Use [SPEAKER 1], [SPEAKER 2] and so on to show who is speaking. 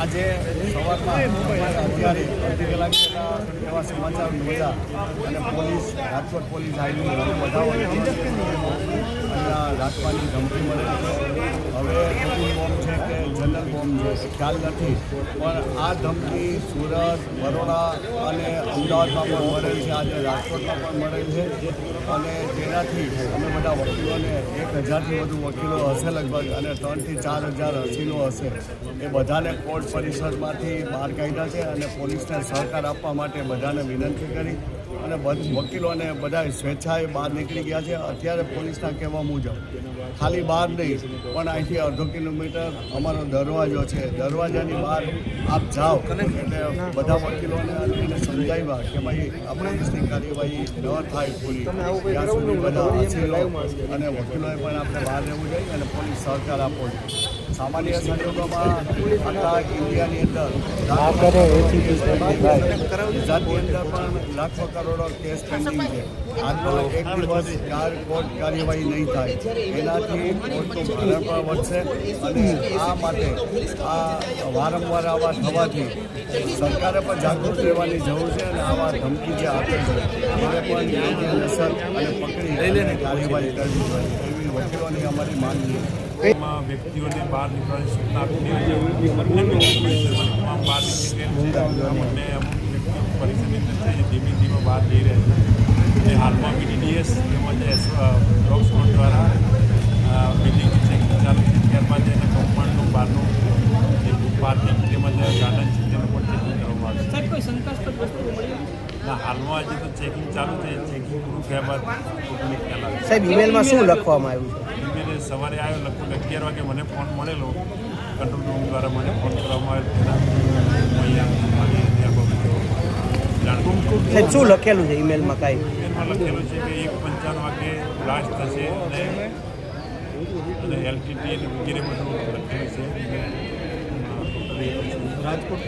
[SPEAKER 1] આજે સવારમાં અત્યારે અડધી કલાક સમાચાર મળ્યા અને પોલીસ રાજકોટ પોલીસ બધા અહીંયા રાખવાની ધમકી મળે હવે ટિફિન બોમ્બ છે કે જનરલ બોમ્બ છે, ખ્યાલ નથી. પણ આ ધમકી સુરત, બરોડા અને અમદાવાદમાં પણ મળેલ છે. આજે રાજકોટમાં પણ મળેલ છે. અને તેનાથી અમે બધા વકીલોને એક હજારથી વધુ વકીલો હશે લગભગ અને ત્રણથી ચાર હજાર હસીનો હશે. એ બધાને કોર્ટ પરિષદમાંથી બહાર કાઢ્યા છે અને પોલીસને સહકાર આપવા માટે બધાને વિનંતી કરી અને વકીલોને બધા સ્વેચ્છાએ બહાર નીકળી ગયા છે. અત્યારે પોલીસના કહેવા મુજબ, ખાલી બહાર નહીં, પણ અહીંથી અડધો કિલોમીટર અમારો દરવાજો છે. દરવાજાની બહાર આપ જાઓ. એટલે બધા વકીલોને એને સમજાવ્યા કે ભાઈ આપણે પોલીસની કાર્યવાહી ન થાય પૂરી. ત્યાં સુધી બધા અને વકીલોએ પણ આપણે બહાર રહેવું જોઈએ અને પોલીસ સહકાર આપવો જોઈએ. સામાન્ય સંજોગોમાં આખા ઇન્ડિયાની અંદર ગુજરાતની અંદર પણ લાખો કરોડો કેસ પેન્ડિંગ છે. આજનો એક દિવસ કાર કોર્ટ કાર્યવાહી નહીં થાય. એનાથી કોર્ટનું ભારણ પણ વધશે અને આ માટે આ વારંવાર આવા થવાથી સરકારે પણ જાગૃત રહેવાની જરૂર છે અને આવા ધમકી જે આપે છે એને પણ યોગ્ય અસર અને પકડી કાર્યવાહી કરવી જોઈએ. એવી વકીલોની અમારી માંગણી છે.
[SPEAKER 2] માં વ્યક્તિઓને બહાર નીકળવાની સૂચના આપી તમામ બહાર નીકળી છે અમુક વ્યક્તિઓ પરિસ્થિતિ થઈ ધીમે ધીમે બહાર જઈ રહ્યા છે. અને હાલમાં બીડીડીએસ તેમજ એસ ડોગ સ્કોડ દ્વારા બિલ્ડિંગ ચેકિંગ ચાલુ છે. ત્યારબાદ એને કમ્પાઉન્ડનું બહારનું જે પાર્કિંગ તેમજ ગાર્ડન છે તેનું પણ ચેકિંગ કરવામાં આવે
[SPEAKER 3] છે. કોઈ શંકાસ્પદ વસ્તુ મળી
[SPEAKER 2] ના હાલમાં હજી તો ચેકિંગ ચાલુ છે. ચેકિંગ પૂરું થયા બાદ
[SPEAKER 4] સાહેબ ઈમેલમાં શું લખવામાં આવ્યું
[SPEAKER 2] સવારે આવ્યો લગભગ અગિયાર વાગે મને ફોન મળેલો કંટ્રોલ રૂમ દ્વારા મને ફોન કરવામાં આવ્યો
[SPEAKER 4] શું લખેલું છે ઈમેલમાં કાંઈ?
[SPEAKER 2] ઈમેલમાં લખેલું છે કે એક પંચાવન વાગે બ્લાસ્ટ થશે અને અને એલટીટી વગેરે બધું લખેલું છે. રાજકોટ